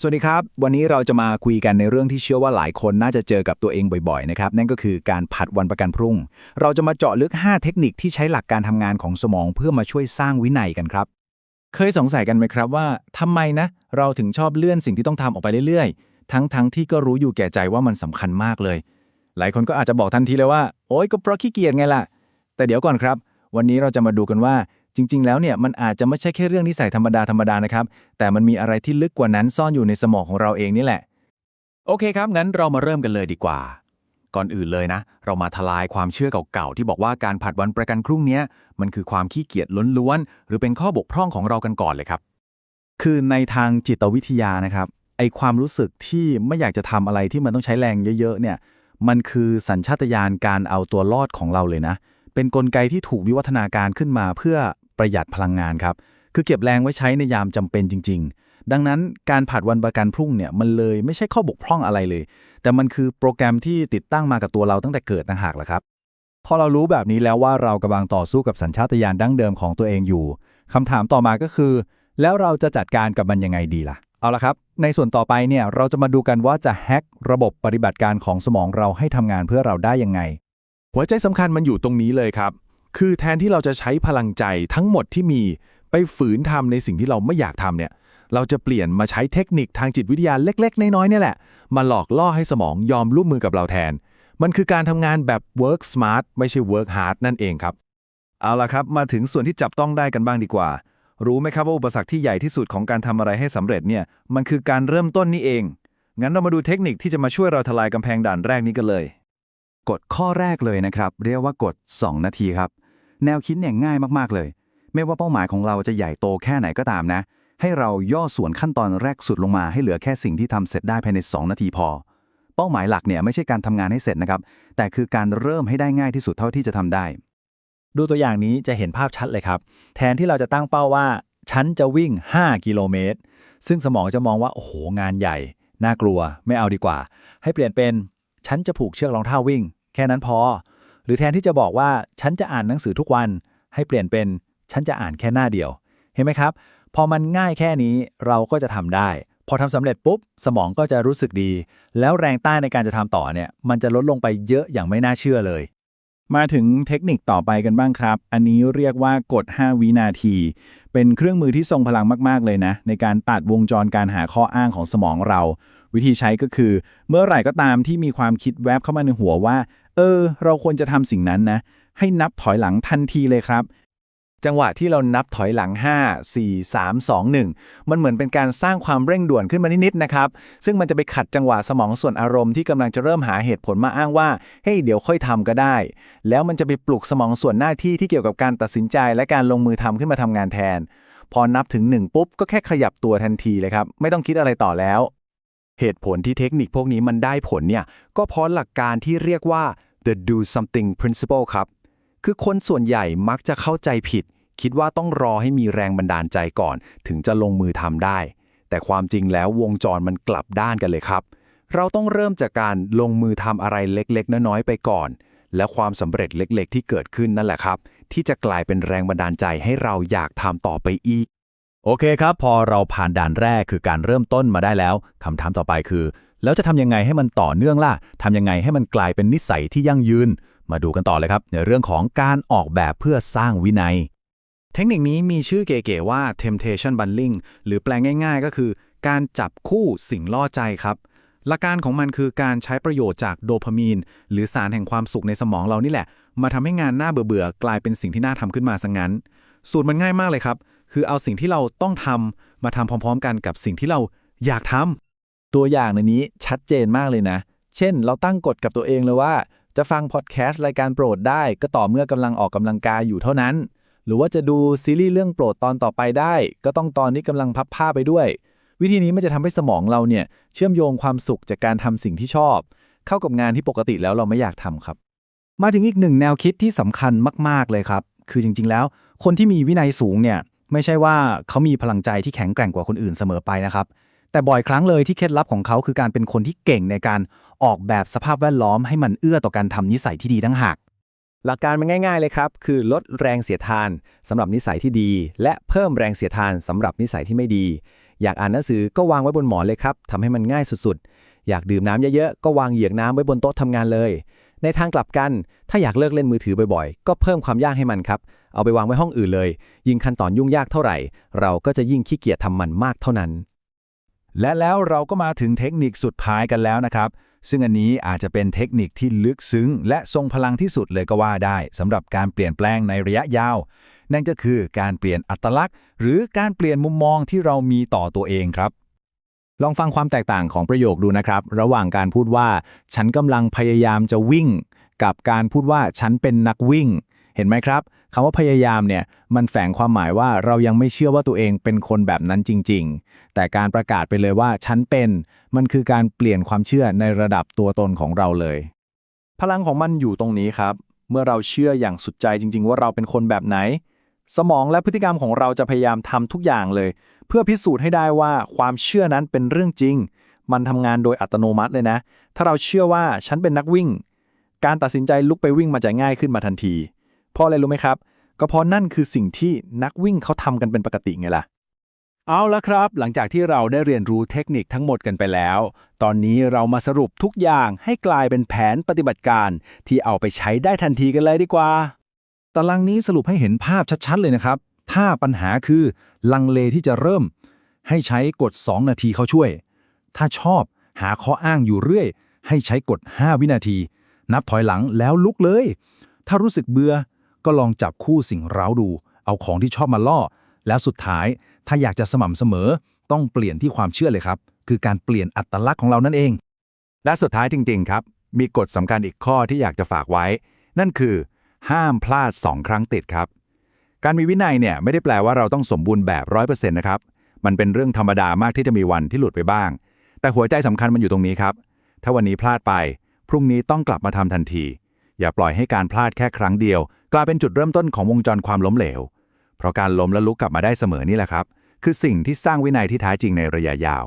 สวัสดีครับ วันนี้เราจะมาคุยกันในเรื่องที่เชื่อว่าหลายคนน่าจะเจอกับตัวเองบ่อยๆนะครับนั่นก็คือการผัดวันประกันพรุ่ง เราจะมาเจาะลึก 5 เทคนิคที่ใช้หลักการทำงานของสมองเพื่อมาช่วยสร้างวินัยกันครับ เคยสงสัยกันไหมครับว่าทำไมนะ เราถึงชอบเลื่อนสิ่งที่ต้องทำออกไปเรื่อยๆ ทั้งๆทที่ก็รู้อยู่แก่ใจว่ามันสำคัญมากเลย หลายคนก็อาจจะบอกทันทีเลยว่า โอ๊ยก็เพราะขี้เกียจไงล่ะแต่เดี๋ยวก่อนครับ วันนี้เราจะมาดูกันว่า จริง ๆ แล้วเนี่ยมันอาจจะไม่ใช่แค่เรื่องนิสัยธรรมดาธรรมดานะครับ แต่มันมีอะไรที่ลึกกว่านั้นซ่อนอยู่ในสมองของเราเองนี่แหละ โอเคครับ งั้นเรามาเริ่มกันเลยดีกว่า ก่อนอื่นเลยนะ เรามาทลายความเชื่อเก่าๆ ที่บอกว่าการผัดวันประกันพรุ่งเนี้ยมันคือความขี้เกียจล้วนๆหรือเป็นข้อบกพร่องของเรากันก่อนเลยครับ คือในทางจิตวิทยานะครับไอความรู้สึกที่ไม่อยากจะทำอะไรที่มันต้องใช้แรงเยอะๆเนี่ยมันคือสัญชาตญาณการเอาตัวรอดของเราเลยนะ เป็นนกลไกที่ถูกวิวัฒนาการขึ้นมาเพื่อ ประหยัดพลังงานครับ คือเก็บแรงไว้ใช้ในยามจำเป็นจริง ๆ ดังนั้นการผัดวันประกันพรุ่งเนี่ยมันเลยไม่ใช่ข้อบกพร่องอะไรเลย แต่มันคือโปรแกรมที่ติดตั้งมากับตัวเราตั้งแต่เกิดต่างหากแหละครับ พอเรารู้แบบนี้แล้วว่าเรากำลังต่อสู้กับสัญชาตญาณดั้งเดิมของตัวเองอยู่คำถามต่อมาก็คือ แล้วเราจะจัดการกับมันยังไงดีล่ะเอาละครับ ในส่วนต่อไปเนี่ยเราจะมาดูกันว่าจะแฮ็กระบบปฏิบัติการของสมองเราให้ทำงานเพื่อเราได้ยังไง หัวใจสำคัญมันอยู่ตรงนี้เลยครับ คือแทนที่เราจะใช้พลังใจทั้งหมดที่มีไปฝืนทำในสิ่งที่เราไม่อยากทำเนี่ย เราจะเปลี่ยนมาใช้เทคนิคทางจิตวิทยาเล็ก ๆ น้อยๆเนี่ยแหละ มาหลอกล่อให้สมองยอมร่วมมือกับเราแทน มันคือการทำงานแบบ work smart ไม่ใช่ work hard นั่นเองครับ เอาละครับ มาถึงส่วนที่จับต้องได้กันบ้างดีกว่า รู้ไหมครับว่าอุปสรรคที่ใหญ่ที่สุดของการทำอะไรให้สำเร็จเนี่ย มันคือการเริ่มต้นนี่เอง งั้นเรามาดูเทคนิคที่จะมาช่วยเราทลายกำแพงด่านแรกนี้กันเลย กฎข้อแรกเลยนะครับ เรียกว่ากฎ2 นาทีครับ แนวคิดเนี่ยง่ายมากๆเลย ไม่ว่าเป้าหมายของเราจะใหญ่โตแค่ไหนก็ตามนะ ให้เราย่อส่วนขั้นตอนแรกสุดลงมาให้เหลือแค่สิ่งที่ทำเสร็จได้ภายใน 2 นาทีพอ เป้าหมายหลักเนี่ยไม่ใช่การทำงานให้เสร็จนะครับ แต่คือการเริ่มให้ได้ง่ายที่สุดเท่าที่จะทำได้ ดูตัวอย่างนี้จะเห็นภาพชัดเลยครับ แทนที่เราจะตั้งเป้าว่าฉันจะวิ่ง 5 กิโลเมตร ซึ่งสมองจะมองว่า โอ้โห งานใหญ่ น่ากลัว ไม่เอาดีกว่า ให้เปลี่ยนเป็น ฉันจะผูกเชือกรองเท้าวิ่ง แค่นั้นพอ หรือแทนที่จะบอกว่าฉันจะอ่านหนังสือทุกวัน ให้เปลี่ยนเป็นฉันจะอ่านแค่หน้าเดียว เห็นไหมครับ พอมันง่ายแค่นี้เราก็จะทำได้ พอทำสำเร็จปุ๊บ สมองก็จะรู้สึกดี แล้วแรงต้านในการจะทำต่อเนี่ย มันจะลดลงไปเยอะอย่างไม่น่าเชื่อเลย มาถึงเทคนิคต่อไปกันบ้างครับ อันนี้เรียกว่ากด 5 วินาที เป็นเครื่องมือที่ทรงพลังมาก ๆ เลยนะ ในการตัดวงจรการหาข้ออ้างของสมองเรา วิธีใช้ก็คือ เมื่อไหร่ก็ตามที่มีความคิดแวบเข้ามาในหัวว่า เออ เราควรจะทำสิ่งนั้นนะ ให้นับถอยหลังทันทีเลยครับ จังหวะที่เรานับถอยหลัง 5 4 3 2 1 มันเหมือนเป็นการสร้างความเร่งด่วนขึ้นมานิดๆนะครับ ซึ่งมันจะไปขัดจังหวะสมองส่วนอารมณ์ที่กำลังจะเริ่มหาเหตุผลมาอ้างว่า เฮ้ยเดี๋ยวค่อยทำก็ได้ แล้วมันจะไปปลุกสมองส่วนหน้าที่ที่เกี่ยวกับการตัดสินใจ และการลงมือทำขึ้นมาทำงานแทน พอนับถึง 1 ปุ๊บก็แค่ขยับตัวทันทีเลยครับ ไม่ต้องคิดอะไรต่อแล้วเหตุผลที่เทคนิคพวกนี้มันได้ผลเนี่ย ก็เพราะหลักการที่เรียกว่า the do something principle ครับ คือคนส่วนใหญ่มักจะเข้าใจผิด คิดว่าต้องรอให้มีแรงบันดาลใจก่อน ถึงจะลงมือทำได้ แต่ความจริงแล้ววงจรมันกลับด้านกันเลยครับ เราต้องเริ่มจากการลงมือทำอะไรเล็กๆ น้อยๆ ไปก่อน และความสำเร็จเล็กๆ ที่เกิดขึ้นนั่นแหละครับ ที่จะกลายเป็นแรงบันดาลใจให้เราอยากทำต่อไปอีก โอเคครับ พอเราผ่านด่านแรกคือการเริ่มต้นมาได้แล้วคำถามต่อไปคือ แล้วจะทำยังไงให้มันต่อเนื่องล่ะทำยังไงให้มันกลายเป็นนิสัยที่ยั่งยืน มาดูกันต่อเลยครับ ในเรื่องของการออกแบบเพื่อสร้างวินัย เทคนิคนี้มีชื่อเก๋ๆว่า temptation bundling หรือแปลงง่ายๆ ก็คือ การจับคู่สิ่งล่อใจครับหลักการของมันคือการใช้ประโยชน์จากโดพามีน หรือสารแห่งความสุขในสมองเรานี่แหละ มาทำให้งานหน้าเบื่อๆกลายเป็นสิ่งที่น่าทำขึ้นมาซะงงั้น สูตรมันง่ายมากเลยครับ คือเอาสิ่งที่เราต้องทำมาทำพร้อม ๆ กันกับสิ่งที่เราอยากทำ ตัวอย่างในนี้ชัดเจนมากเลยนะ เช่น เราตั้งกฎกับตัวเองเลยว่า จะฟังพอดแคสต์รายการโปรดได้ ก็ต่อเมื่อกำลังออกกำลังกายอยู่เท่านั้น หรือว่าจะดูซีรีส์เรื่องโปรดตอนต่อไปได้ ก็ต้องตอนนี้กำลังพับผ้าไปด้วย วิธีนี้มันจะทำให้สมองเราเนี่ยเชื่อมโยงความสุขจากการทำสิ่งที่ชอบ เข้ากับงานที่ปกติแล้วเราไม่อยากทำครับ มาถึงอีกหนึ่งแนวคิดที่สำคัญมาก ๆเลยครับ คือจริง ๆ แล้ว คนที่มีวินัยสูงเนี่ยไม่ใช่ว่าเขามีพลังใจที่แข็งแกร่งกว่าคนอื่นเสมอไปนะครับ แต่บ่อยครั้งเลยที่เคล็ดลับของเขาคือการเป็นคนที่เก่งในการออกแบบสภาพแวดล้อมให้มันเอื้อต่อการทำนิสัยที่ดีทั้งหากหลักการมันง่ายๆเลยครับ คือลดแรงเสียทานสำหรับนิสัยที่ดี และเพิ่มแรงเสียทานสำหรับนิสัยที่ไม่ดี อยากอ่านหนังสือก็วางไว้บนหมอนเลยครับทำให้มันง่ายสุดๆ อยากดื่มน้ำเยอะๆ ก็วางเหยือกน้ำไว้บนโต๊ะทำงานเลย ในทางกลับกัน ถ้าอยากเลิกเล่นมือถือบ่อยๆ ก็เพิ่มความยากให้มันครับ เอาไปวางไว้ห้องอื่นเลย ยิ่งขั้นตอนยุ่งยากเท่าไหร่ เราก็จะยิ่งขี้เกียจทำมันมากเท่านั้น และแล้วเราก็มาถึงเทคนิคสุดท้ายกันแล้วนะครับ ซึ่งอันนี้อาจจะเป็นเทคนิคที่ลึกซึ้ง และทรงพลังที่สุดเลยก็ว่าได้สำหรับการเปลี่ยนแปลงในระยะยาว นั่นก็คือการเปลี่ยนอัตลักษณ์ หรือการเปลี่ยนมุมมองที่เรามีต่อตัวเองครับ ลองฟังความแตกต่างของประโยคดูนะครับ ระหว่างการพูดว่า ฉันกำลังพยายามจะวิ่ง กับการพูดว่าฉันเป็นนักวิ่ง เห็นไหมครับคำว่าพยายามเนี่ยมันแฝงความหมายว่าเรายังไม่เชื่อว่าตัวเองเป็นคนแบบนั้นจริง ๆ แต่การประกาศไปเลยว่าฉันเป็น มันคือการเปลี่ยนความเชื่อในระดับตัวตนของเราเลย พลังของมันอยู่ตรงนี้ครับ เมื่อเราเชื่ออย่างสุดใจจริง ๆ ว่าเราเป็นคนแบบไหน สมองและพฤติกรรมของเราจะพยายามทำทุกอย่างเลย เพื่อพิสูจน์ให้ได้ว่าความเชื่อนั้นเป็นเรื่องจริง มันทำงานโดยอัตโนมัติเลยนะ ถ้าเราเชื่อว่าฉันเป็นนักวิ่ง การตัดสินใจลุกไปวิ่งมาจะง่ายขึ้นมาทันที เพราะอะไรรู้ไหมครับ ก็เพราะนั่นคือสิ่งที่นักวิ่งเขาทำกันเป็นปกติไงล่ะ เอาละครับ หลังจากที่เราได้เรียนรู้เทคนิคทั้งหมดกันไปแล้ว ตอนนี้เรามาสรุปทุกอย่างให้กลายเป็นแผนปฏิบัติการที่เอาไปใช้ได้ทันทีกันเลยดีกว่า ตารางนี้สรุปให้เห็นภาพชัดๆเลยนะครับ ถ้าปัญหาคือลังเลที่จะเริ่ม ให้ใช้กด 2 นาทีเขาช่วย ถ้าชอบหาข้ออ้างอยู่เรื่อย ให้ใช้กด 5 วินาที นับถอยหลังแล้วลุกเลย ถ้ารู้สึกเบื่อ ก็ลองจับคู่สิ่งเร้าดู เอาของที่ชอบมาล่อ แล้วสุดท้ายถ้าอยากจะสม่ำเสมอ ต้องเปลี่ยนที่ความเชื่อเลยครับ คือการเปลี่ยนอัตลักษณ์ของเรานั่นเอง และสุดท้ายจริง ๆ ครับ มีกฎสำคัญอีกข้อที่อยากจะฝากไว้ นั่นคือ ห้ามพลาด 2 ครั้งติดครับ การมีวินัยเนี่ยไม่ได้แปลว่าเราต้องสมบูรณ์แบบ100%นะครับ มันเป็นเรื่องธรรมดามากที่จะมีวันที่หลุดไปบ้าง แต่หัวใจสำคัญมันอยู่ตรงนี้ครับ ถ้าวันนี้พลาดไป พรุ่งนี้ต้องกลับมาทำทันที อย่าปล่อยให้การพลาดแค่ครั้งเดียว กลายเป็นจุดเริ่มต้นของวงจรความล้มเหลว เพราะการล้มและลุกกลับมาได้เสมอนี่แหละครับ คือสิ่งที่สร้างวินัยที่แท้จริงในระยะยาว